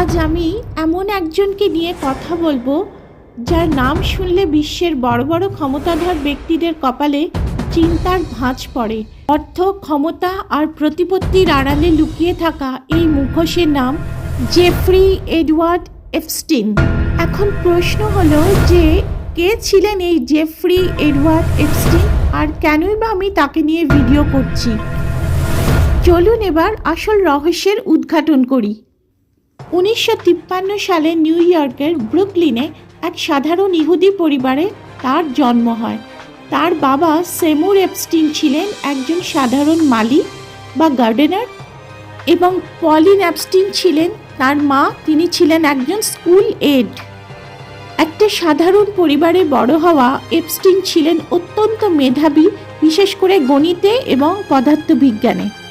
আজ আমি এমন একজনকে নিয়ে কথা বলব, যার নাম শুনলে বিশ্বের বড় বড় ক্ষমতাধর ব্যক্তিদের কপালে চিন্তার ভাঁজ পড়ে। অর্থ, ক্ষমতা আর প্রতিপত্তির আড়ালে লুকিয়ে থাকা এই মুখোশের নাম জেফ্রি এডওয়ার্ড এফস্টিন। এখন প্রশ্ন হলো যে, কে ছিলেন এই জেফ্রি এডওয়ার্ড এফস্টিন আর কেনই বা আমি তাকে নিয়ে ভিডিও করছি? চলুন এবার আসল রহস্যের উদ্ঘাটন করি। উনিশশো তিপ্পান্ন সালে নিউ ইয়র্কের ব্রুকলিনে এক সাধারণ ইহুদি পরিবারে তার জন্ম হয়। তার বাবা সেমুর এপস্টিন ছিলেন একজন সাধারণ মালি বা গার্ডেনার এবং পলিন অ্যাপস্টিন ছিলেন, তার মা তিনি ছিলেন একজন স্কুল এড। একটা সাধারণ পরিবারে বড় হওয়া এপস্টিন ছিলেন অত্যন্ত মেধাবী, বিশেষ করে গণিতে এবং পদার্থবিজ্ঞানে।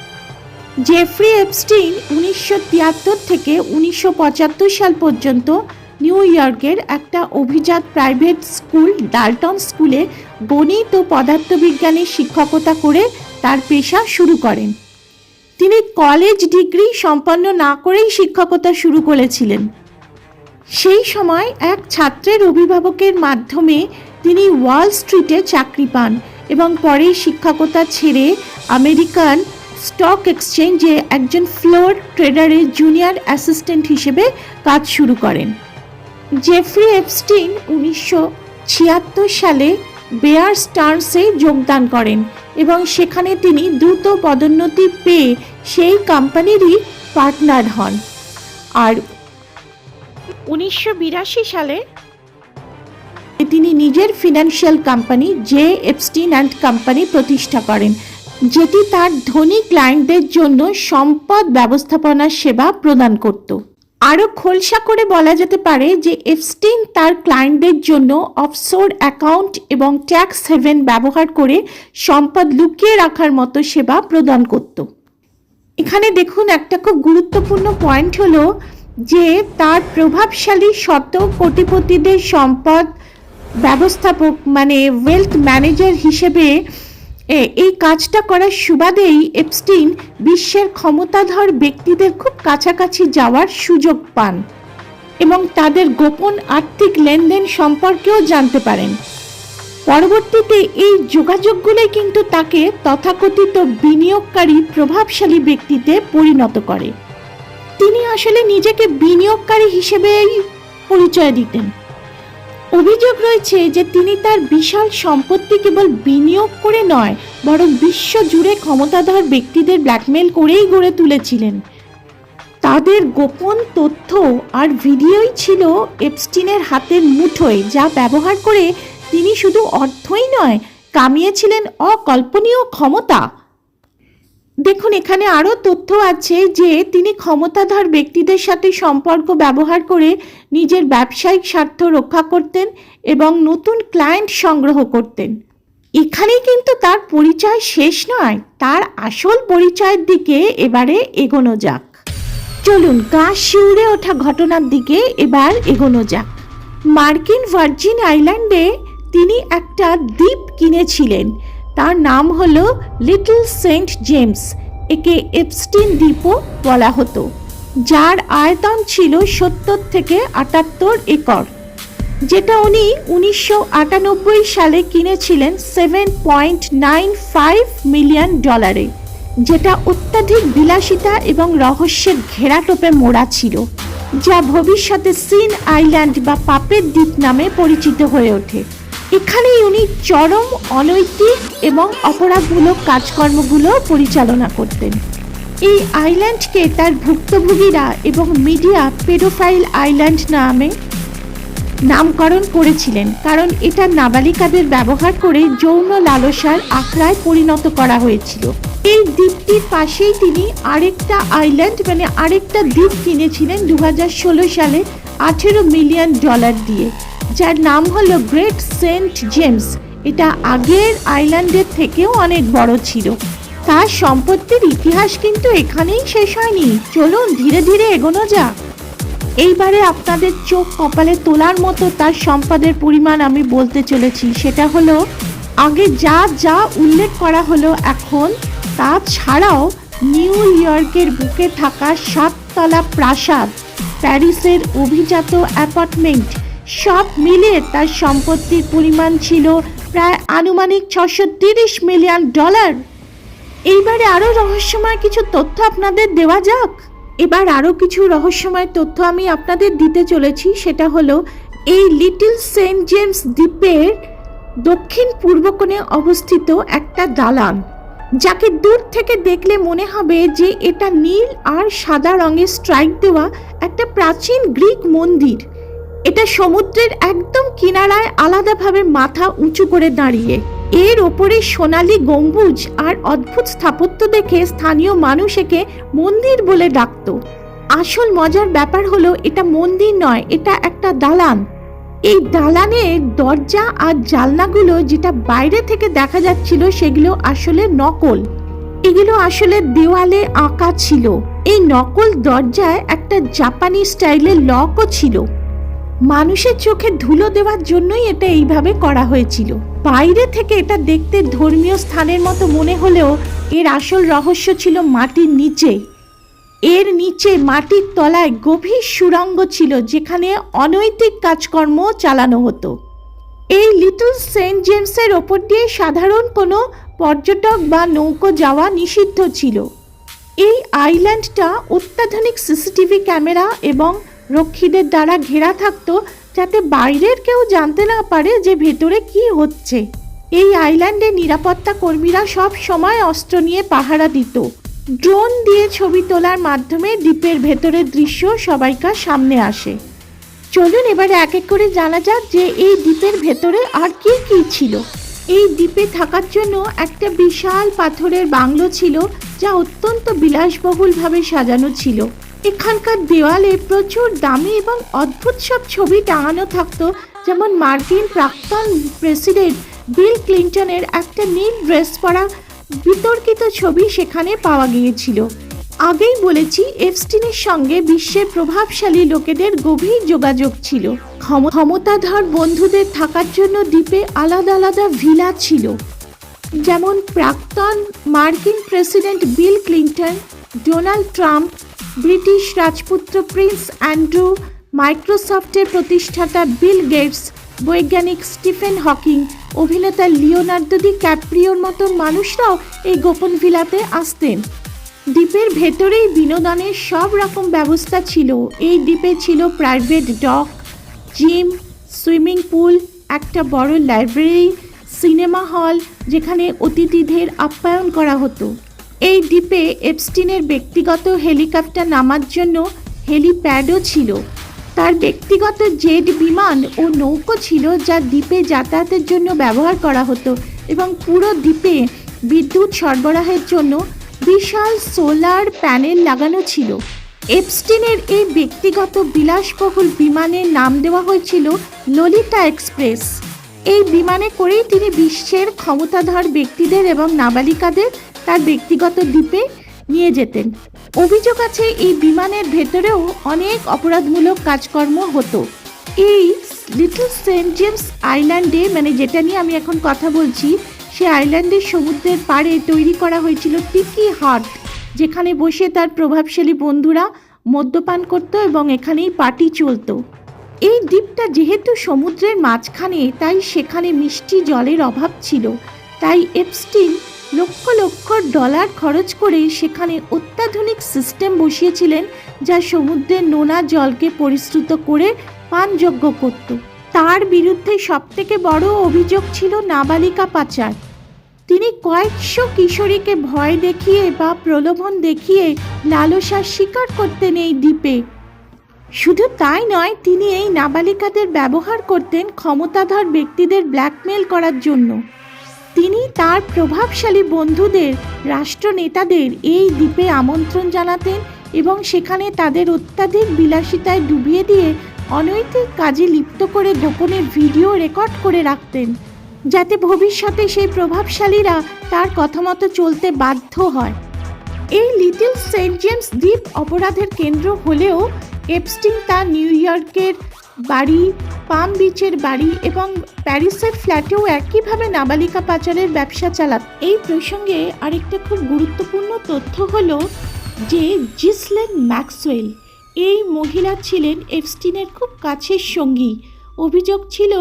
জেফ্রি এপস্টিন উনিশশো তিয়াত্তর থেকে উনিশশো পঁচাত্তর সাল পর্যন্ত নিউ ইয়র্কের একটা অভিজাত প্রাইভেট স্কুল, ডাল্টন স্কুলে গণিত ও পদার্থবিজ্ঞানের শিক্ষকতা করে তার পেশা শুরু করেন। তিনি কলেজ ডিগ্রি সম্পন্ন না করেই শিক্ষকতা শুরু করেছিলেন। সেই সময় এক ছাত্রের অভিভাবকের মাধ্যমে তিনি ওয়াল স্ট্রিটে চাকরি পান এবং পরে শিক্ষকতা ছেড়ে আমেরিকান স্টক এক্সচেঞ্জে একজন ফ্লোর ট্রেডারের জুনিয়র অ্যাসিস্ট্যান্ট হিসেবে কাজ শুরু করেন। জেফ্রি এপস্টিন উনিশশো ছিয়াত্তর সালে বেয়ার স্টার্সে যোগদান করেন এবং সেখানে তিনি দ্রুত পদোন্নতি পেয়ে সেই কোম্পানিরই পার্টনার হন। আর উনিশশো বিরাশি সালে তিনি নিজের financial company J Epstein and company প্রতিষ্ঠা করেন। যেটি তার ধনী ক্লায়েন্টদের জন্য সম্পদ ব্যবস্থাপনার সেবা প্রদান করত। আরও খোলসা করে বলা যেতে পারে যে এফস্টিন তার ক্লায়েন্টদের জন্য অফশোর অ্যাকাউন্ট এবং ট্যাক্স হেভেন ব্যবহার করে সম্পদ লুকিয়ে রাখার মতো সেবা প্রদান করত। এখানে দেখুন একটা খুব গুরুত্বপূর্ণ পয়েন্ট হলো যে তার প্রভাবশালী শত কোটিপতিদের সম্পদ ব্যবস্থাপক মানে ওয়েলথ ম্যানেজার হিসেবে এই কাজটা করার সুবাদেই এপস্টিন বিশ্বের ক্ষমতাধর ব্যক্তিদের খুব কাছাকাছি যাওয়ার সুযোগ পান এবং তাদের গোপন আর্থিক লেনদেন সম্পর্কেও জানতে পারেন। পরবর্তীতে এই যোগাযোগগুলোই কিন্তু তাকে তথাকথিত বিনিয়োগকারী প্রভাবশালী ব্যক্তিতে পরিণত করে। তিনি আসলে নিজেকে বিনিয়োগকারী হিসেবেই পরিচয় দিতেন। অভিযোগ রয়েছে যে তিনি তার বিশাল সম্পত্তি কেবল বিনিয়োগ করে নয়, বরং বিশ্ব জুড়ে ক্ষমতাধর ব্যক্তিদের ব্ল্যাকমেল করেই গড়ে তুলেছিলেন। তাদের গোপন তথ্য আর ভিডিওই ছিল এপস্টিনের হাতের মুঠোয়, যা ব্যবহার করে তিনি শুধু অর্থই নয়, কামিয়েছিলেন অকল্পনীয় ক্ষমতা। দেখুন, এখানে আরও তথ্য আছে যে তিনি ক্ষমতাধর ব্যক্তিদের সাথে সম্পর্ক ব্যবহার করে নিজের ব্যবসায়িক স্বার্থ রক্ষা করতেন এবং নতুন ক্লায়েন্ট সংগ্রহ করতেন। এখানেই কিন্তু তার পরিচয় শেষ নয়, তার আসল পরিচয়ের দিকে এবারে এগোনো যাক। চলুন গা শিউরে ওঠা ঘটনার দিকে এবার এগোনো যাক। মার্কিন ভার্জিন আইল্যান্ডে তিনি একটা দ্বীপ কিনেছিলেন। তার নাম হলো লিটল সেন্ট জেমস, একে এপস্টিন দ্বীপও বলা হতো, যার আয়তন ছিল সত্তর থেকে আটাত্তর একর, যেটা উনি উনিশশো আটানব্বই সালে কিনেছিলেন seven point nine five million ডলারে, যেটা অত্যাধিক বিলাসিতা এবং রহস্যের ঘেরাটোপে মোড়া ছিল, যা ভবিষ্যতে সিন আইল্যান্ড বা পাপের দ্বীপ নামে পরিচিত হয়ে ওঠে। এখানেই উনি চরম অনৈতিক এবং অপরাধমূলক কাজকর্মগুলো পরিচালনা করতেন। এই আইল্যান্ডকে তার ভুক্তভোগীরা এবং মিডিয়া পেডোফাইল আইল্যান্ড নামে নামকরণ করেছিলেন, কারণ এটা নাবালিকাদের ব্যবহার করে যৌন লালসার আখড়ায় পরিণত করা হয়েছিল। এই দ্বীপটির পাশেই তিনি আরেকটা আইল্যান্ড মানে আরেকটা দ্বীপ কিনেছিলেন দু হাজার ষোলো সালে আঠেরো মিলিয়ন ডলার দিয়ে। যার নাম হলো গ্রেট সেন্ট জেমস। এটা আগের আইল্যান্ডের থেকেও অনেক বড় ছিল। তার সম্পত্তির ইতিহাস কিন্তু এখানেই শেষ হয়নি। চলুন ধীরে ধীরে এগোনো যাক। এইবারে আপনাদের চোখ কপালে তোলার মতো তার সম্পদের পরিমাণ আমি বলতে চলেছি। সেটা হলো, আগে যা যা উল্লেখ করা হলো এখন, তা ছাড়াও নিউ ইয়র্কের বুকে থাকা সাততলা প্রাসাদ, প্যারিসের অভিজাত অ্যাপার্টমেন্ট সব মিলে তার সম্পত্তির পরিমাণ ছিল প্রায় আনুমানিক ছশো তিরিশ মিলিয়ন ডলার। এইবারে আরও রহস্যময় কিছু তথ্য আপনাদের দেওয়া যাক। এবার আরও কিছু রহস্যময় তথ্য আমি আপনাদের দিতে চলেছি, সেটা হলো এই লিটল সেন্ট জেমস দ্বীপের দক্ষিণ পূর্ব কোণে অবস্থিত একটা দালান, যাকে দূর থেকে দেখলে মনে হবে যে এটা নীল আর সাদা রঙের স্ট্রাইক দেওয়া একটা প্রাচীন গ্রিক মন্দির। এটা সমুদ্রের একদম কিনারায় আলাদাভাবে মাথা উঁচু করে দাঁড়িয়ে। এর ওপরে সোনালী গম্বুজ আর অদ্ভুত স্থাপত্য দেখে স্থানীয় মানুষ একে মন্দির বলে ডাকতো। আসল মজার ব্যাপার হলো, এটা মন্দির নয়, এটা একটা দালান। এই দালানের দরজা আর জালনাগুলো যেটা বাইরে থেকে দেখা যাচ্ছিল, সেগুলো আসলে নকল। এগুলো আসলে দেওয়ালে আঁকা ছিল। এই নকল দরজায় একটা জাপানি স্টাইলের লকও ছিল। মানুষের চোখে ধুলো দেওয়ার জন্যই এটা এইভাবে করা হয়েছিল। বাইরে থেকে এটা দেখতে ধর্মীয় স্থানের মতো মনে হলেও এর আসল রহস্য ছিল মাটির নিচে। এর নিচে মাটির তলায় গভীর সুড়ঙ্গ ছিল যেখানে অনৈতিক কাজকর্ম চালানো হতো। এই লিটল সেন্ট জেমসের ওপর দিয়ে সাধারণ কোনো পর্যটক বা নৌকো যাওয়া নিষিদ্ধ ছিল। এই আইল্যান্ডটা অত্যাধুনিক সিসিটিভি ক্যামেরা এবং রক্ষীদের দ্বারা ঘেরা থাকতো যাতে বাইরের কেউ জানতে না পারে যে ভেতরে কি হচ্ছে। এই আইল্যান্ডে নিরাপত্তা কর্মীরা সব সময় অস্ত্র নিয়ে পাহারা দিত। ড্রোন দিয়ে ছবি তোলার মাধ্যমে দ্বীপের ভেতরের দৃশ্য সবাইকার সামনে আসে। চলুন এবারে এক এক করে জানা যাক যে এই দ্বীপের ভেতরে আর কি কি ছিল। এই দ্বীপে থাকার জন্য একটা বিশাল পাথরের বাংলো ছিল যা অত্যন্ত বিলাসবহুলভাবে সাজানো ছিল। এখানকার দেওয়ালে প্রচুর দামি এবং অদ্ভুত সব ছবি টাঙানো থাকতো, যেমন মার্কিন প্রাক্তন প্রেসিডেন্ট বিল ক্লিন্টনের একটা নীল ড্রেস পরা বিতর্কিত ছবি সেখানে পাওয়া গিয়েছিল। আগেই বলেছি, এফস্টিনের সঙ্গে বিশ্বের প্রভাবশালী লোকেদের গভীর যোগাযোগ ছিল। ক্ষম- ক্ষমতাধর বন্ধুদের থাকার জন্য দ্বীপে আলাদা আলাদা ভিলা ছিল। যেমন প্রাক্তন মার্কিন president Bill Clinton, Donald Trump British রাজপুত্র প্রিন্স অ্যান্ড্রু, মাইক্রোসফটের প্রতিষ্ঠাতা বিল গেটস, বৈজ্ঞানিক স্টিফেন হকিং, অভিনেতা লিওনার্দো দি ক্যাপ্রিওর মতো মানুষরাও এই গোপন ভিলাতে আসতেন। দ্বীপের ভেতরেই বিনোদনের সব রকম ব্যবস্থা ছিল। এই দ্বীপে ছিল private dock, gym, swimming pool, একটা বড় লাইব্রেরি, সিনেমা হল, যেখানে অতিথিদের আপ্যায়ন করা হতো। এই দ্বীপে এপস্টিনের ব্যক্তিগত হেলিকপ্টার নামার জন্য হেলিপ্যাডও ছিল। তার ব্যক্তিগত জেট বিমান ও নৌকো ছিল যা দ্বীপে যাতায়াতের জন্য ব্যবহার করা হতো এবং পুরো দ্বীপে বিদ্যুৎ সরবরাহের জন্য বিশাল সোলার প্যানেল লাগানো ছিল। এপস্টিনের এই ব্যক্তিগত বিলাসবহুল বিমানের নাম দেওয়া হয়েছিল ললিতা এক্সপ্রেস। এই বিমানে করেই তিনি বিশ্বের ক্ষমতাধর ব্যক্তিদের এবং নাবালিকাদের তার ব্যক্তিগত দ্বীপে নিয়ে যেতেন। অভিযোগ আছে, এই বিমানের ভেতরেও অনেক অপরাধমূলক কাজকর্ম হতো। এই লিটল সেন্ট জেমস আইল্যান্ডে মানে যেটা নিয়ে আমি এখন কথা বলছি, সে আইল্যান্ডের সমুদ্রের পাড়ে তৈরি করা হয়েছিল টিকি হাট, যেখানে বসে তার প্রভাবশালী বন্ধুরা মদ্যপান করত এবং এখানেই পার্টি চলতো। এই দ্বীপটা যেহেতু সমুদ্রের মাঝখানে, তাই সেখানে মিষ্টি জলের অভাব ছিল। তাই এপস্টিন লক্ষ লক্ষ ডলার খরচ করে সেখানে অত্যাধুনিক সিস্টেম বসিয়েছিলেন যা সমুদ্রের নোনা জলকে পরিশ্রুত করে পানযোগ্য করত। তার বিরুদ্ধে সবথেকে বড় অভিযোগ ছিল নাবালিকা পাচার। তিনি কয়েকশো কিশোরীকে ভয় দেখিয়ে বা প্রলোভন দেখিয়ে লালসার শিকার করতেন এই দ্বীপে। শুধু তাই নয়, তিনি এই নাবালিকাদের ব্যবহার করতেন ক্ষমতাধর ব্যক্তিদের ব্ল্যাকমেল করার জন্য। তিনি তার প্রভাবশালী বন্ধুদের, রাষ্ট্রনেতাদের এই দ্বীপে আমন্ত্রণ জানাতেন এবং সেখানে তাদের অত্যাধিক বিলাসিতায় ডুবিয়ে দিয়ে অনৈতিক কাজে লিপ্ত করে গোপনে ভিডিও রেকর্ড করে রাখতেন, যাতে ভবিষ্যতে সেই প্রভাবশালীরা তার কথা মতো চলতে বাধ্য হয়। এই লিটল সেন্ট জেমস দ্বীপ অপরাধের কেন্দ্র হলেও এপস্টিন তার নিউ ইয়র্কের বাড়ি, পাম বিচের বাড়ি এবং প্যারিসের ফ্ল্যাটেও একইভাবে নাবালিকা পাচারের ব্যবসা চালাত। এই প্রসঙ্গে আরেকটা খুব গুরুত্বপূর্ণ তথ্য হলো যে জিসলেন ম্যাক্সওয়েল এই মহিলা ছিলেন এফস্টিনের খুব কাছের সঙ্গী। অভিযোগ ছিল,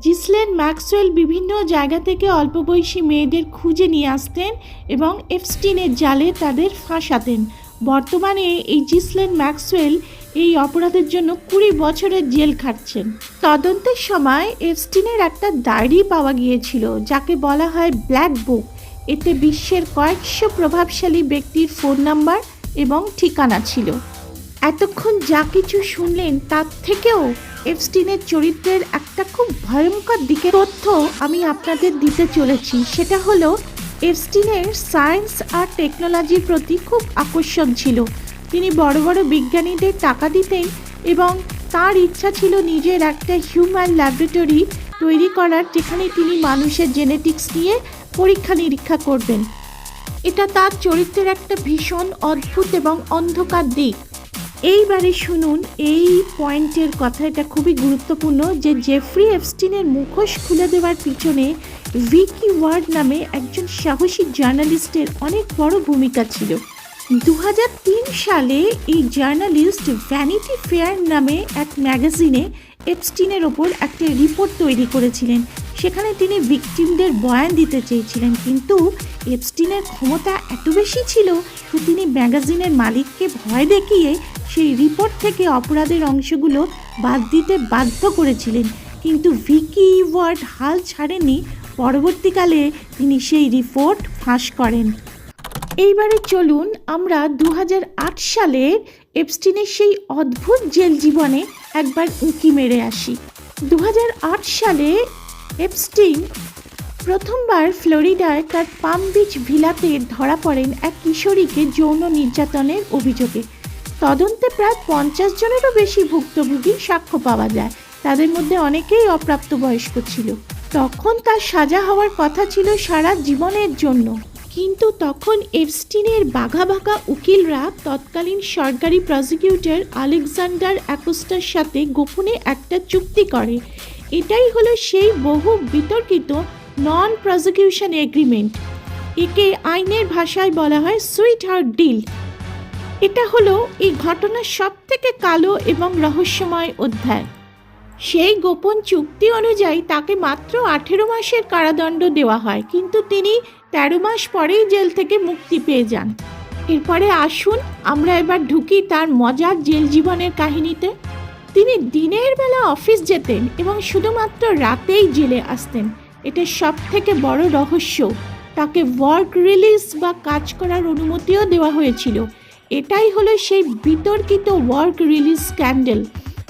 জিসলেন ম্যাক্সওয়েল বিভিন্ন জায়গা থেকে অল্প বয়সী মেয়েদের খুঁজে নিয়ে আসতেন এবং এফস্টিনের জালে তাদের ফাঁসাতেন। বর্তমানে এই জিসলেন ম্যাক্সওয়েল এই অপরাধের জন্য কুড়ি বছরের জেল খাটছেন। তদন্তের সময় এফস্টিনের একটা ডায়েরি পাওয়া গিয়েছিল, যাকে বলা হয় ব্ল্যাক বুক। এতে বিশ্বের কয়েকশো প্রভাবশালী ব্যক্তির ফোন নাম্বার এবং ঠিকানা ছিল। এতক্ষণ যা কিছু শুনলেন, তার থেকেও এফস্টিনের চরিত্রের একটা খুব ভয়ঙ্কর দিকে তথ্য আমি আপনাদের দিতে চলেছি। সেটা হলো, এফস্টিনের সায়েন্স আর টেকনোলজির প্রতি খুব আকর্ষণ ছিল। তিনি বড় বড় বিজ্ঞানীদের টাকা দিতেন এবং তার ইচ্ছা ছিল নিজের একটা হিউম্যান ল্যাবরেটরি তৈরি করার যেখানে তিনি মানুষের জেনেটিক্স নিয়ে পরীক্ষা নিরীক্ষা করবেন। এটা তার চরিত্রের একটা ভীষণ অদ্ভুত এবং অন্ধকার দিক। এইবারে শুনুন, এই পয়েন্টের কথা, এটা খুবই গুরুত্বপূর্ণ যে জেফ্রি এফস্টিনের মুখোশ খুলে দেওয়ার পিছনে ভিকি ওয়ার্ড নামে একজন সাহসী জার্নালিস্টের অনেক বড় ভূমিকা ছিল। দু হাজার তিন সালে এই জার্নালিস্ট ভ্যানিটি ফেয়ার নামে এক ম্যাগাজিনে এপস্টিনের ওপর একটা রিপোর্ট তৈরি করেছিলেন। সেখানে তিনি ভিকটিমদের বয়ান দিতে চেয়েছিলেন, কিন্তু এপস্টিনের ক্ষমতা এত বেশি ছিল যে তিনি ম্যাগাজিনের মালিককে ভয় দেখিয়ে সেই রিপোর্ট থেকে অপরাধের অংশগুলো বাদ দিতে বাধ্য করেছিলেন। কিন্তু ভিকি ওয়ার্ড হাল ছাড়েনি পরবর্তীকালে তিনি সেই রিপোর্ট ফাঁস করেন। এইবারে চলুন আমরা দু সালের এপস্টিনের সেই অদ্ভুত জেল জীবনে একবার উঁকি মেরে আসি। দু হাজার আট সালে এপস্টিন প্রথমবার ফ্লোরিডায় তার পাম বিচ ভিলাতে ধরা পড়েন এক কিশোরীকে যৌন নির্যাতনের অভিযোগে। তদন্তে প্রায় পঞ্চাশ জনেরও বেশি ভুক্তভোগী সাক্ষ্য পাওয়া যায়। তাদের মধ্যে অনেকেই অপ্রাপ্তবয়স্ক ছিল। তখন তার সাজা হওয়ার কথা ছিল সারা জীবনের জন্য। কিন্তু তখন এফস্টিনের বাঘা বাঘা উকিলরা তৎকালীন সরকারি প্রসিকিউটর আলেকজান্ডার অ্যাকোস্টার সাথে গোপনে একটা চুক্তি করে। এটাই হলো সেই বহু বিতর্কিত নন প্রসিকিউশন এগ্রিমেন্ট একে আইনের ভাষায় বলা হয় সুইট হার্ট ডিল। এটা হলো এই ঘটনার সব থেকে কালো এবং রহস্যময় অধ্যায়। সেই গোপন চুক্তি অনুযায়ী তাকে মাত্র আঠেরো মাসের কারাদণ্ড দেওয়া হয়, কিন্তু তিনি তেরো মাস পরেই জেল থেকে মুক্তি পেয়ে যান। এরপরে আসুন আমরা এবার ঢুকি তার মজার জেল জীবনের কাহিনীতে। তিনি দিনের বেলা অফিস যেতেন এবং শুধুমাত্র রাতেই জেলে আসতেন। এটা সব থেকে বড় রহস্য। তাকে ওয়ার্ক রিলিজ বা কাজ করার অনুমতিও দেওয়া হয়েছিল। এটাই হলো সেই বিতর্কিত ওয়ার্ক রিলিজ স্ক্যান্ডেল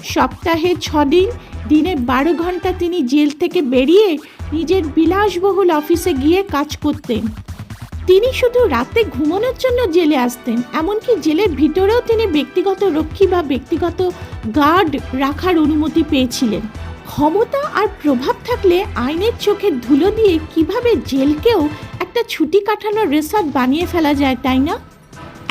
সপ্তাহে ছদিন, দিনে বারো ঘণ্টা তিনি জেল থেকে বেরিয়ে নিজের বিলাসবহুল অফিসে গিয়ে কাজ করতেন। তিনি শুধু রাতে ঘুমানোর জন্য জেলে আসতেন, এমনকি জেলের ভিতরেও তিনি ব্যক্তিগত রক্ষী বা ব্যক্তিগত গার্ড রাখার অনুমতি পেয়েছিলেন। ক্ষমতা আর প্রভাব থাকলে আইনের চোখে ধুলো দিয়ে কীভাবে জেলকেও একটা ছুটি কাটানোর রেসার্ট বানিয়ে ফেলা যায়, তাই না?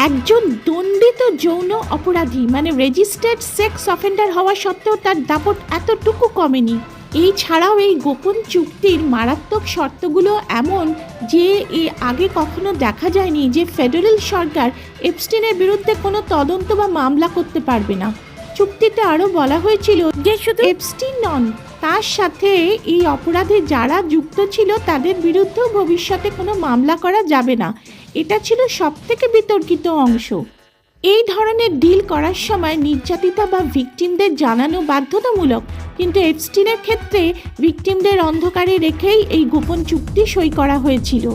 একজন দণ্ডিত যৌন অপরাধী মানে রেজিস্টার্ড সেক্স অফেন্ডার হওয়া সত্ত্বেও তার দাপট এতটুকু কমেনি। এই ছাড়াও এই গোপন চুক্তির মারাত্মক শর্তগুলো এমন যে এ আগে কখনো দেখা যায়নি যে ফেডারেল সরকার এপস্টিনের বিরুদ্ধে কোনো তদন্ত বা মামলা করতে পারবে না। চুক্তিতে আরও বলা হয়েছিল যে শুধু এপস্টিন নন তার সাথে এই অপরাধে যারা যুক্ত ছিল তাদের বিরুদ্ধেও ভবিষ্যতে কোনো মামলা করা যাবে না। এটা ছিল সবথেকে বিতর্কিত অংশ। এই ধরনের ডিল করার সময় নির্যাতিতা বা ভিকটিমদের জানানো বাধ্যতামূলক। কিন্তু এপস্টিনের ক্ষেত্রে ভিকটিমদের অন্ধকারে রেখেই এই গোপন চুক্তি সই করা হয়েছিল।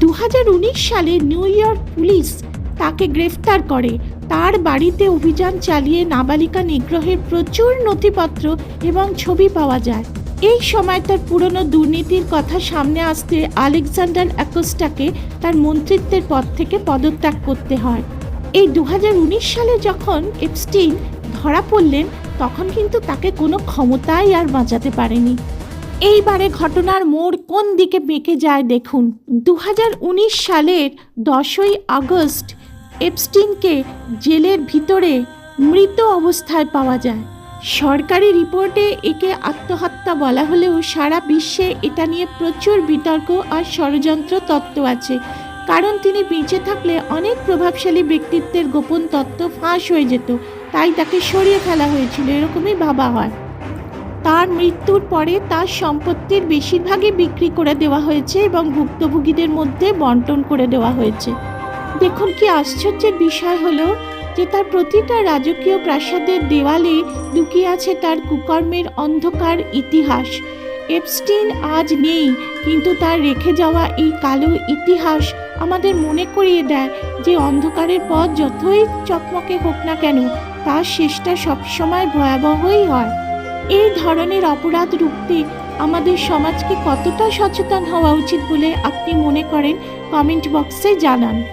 দু হাজার উনিশ সালে নিউ ইয়র্ক পুলিশ তাকে গ্রেফতার করে। তার বাড়িতে অভিযান চালিয়ে নাবালিকা নিগ্রহের প্রচুর নথিপত্র এবং ছবি পাওয়া যায়। এই সময় তার পুরনো দুর্নীতির কথা সামনে আসতে আলেকজান্ডার অ্যাকোস্টাকে তার মন্ত্রিত্বের পদ থেকে পদত্যাগ করতে হয়। এই দু হাজার উনিশ সালে যখন এপস্টিন ধরা পড়লেন, তখন কিন্তু তাকে কোনো ক্ষমতাই আর বাঁচাতে পারেনি। এইবারে ঘটনার মোড় কোন দিকে বেঁকে যায় দেখুন। দু হাজার উনিশ সালের দশই আগস্ট এপস্টিনকে জেলের ভিতরে মৃত অবস্থায় পাওয়া যায়। সরকারি রিপোর্টে একে আত্মহত্যা বলা হলেও সারা বিশ্বে এটা নিয়ে প্রচুর বিতর্ক আর ষড়যন্ত্র তত্ত্ব আছে। কারণ তিনি বেঁচে থাকলে অনেক প্রভাবশালী ব্যক্তিত্বের গোপন তত্ত্ব ফাঁস হয়ে যেত, তাই তাকে সরিয়ে ফেলা হয়েছিল, এরকমই ভাবা হয়। তার মৃত্যুর পরে তার সম্পত্তির বেশিরভাগই বিক্রি করে দেওয়া হয়েছে এবং ভুক্তভোগীদের মধ্যে বন্টন করে দেওয়া হয়েছে। দেখুন কি আশ্চর্যের বিষয় হলো যে তার প্রতিটা রাজকীয় প্রাসাদের দেওয়ালে লুকিয়ে আছে তার কুকর্মের অন্ধকার ইতিহাস। এপস্টিন আজ নেই, কিন্তু তার রেখে যাওয়া এই কালো ইতিহাস আমাদের মনে করিয়ে দেয় যে অন্ধকারের পথ যতই চকমকে হোক না কেন, তার শেষটা সবসময় ভয়াবহই হয়। এই ধরনের অপরাধ রুখতে আমাদের সমাজকে কতটা সচেতন হওয়া উচিত বলে আপনি মনে করেন? কমেন্ট বক্সে জানান।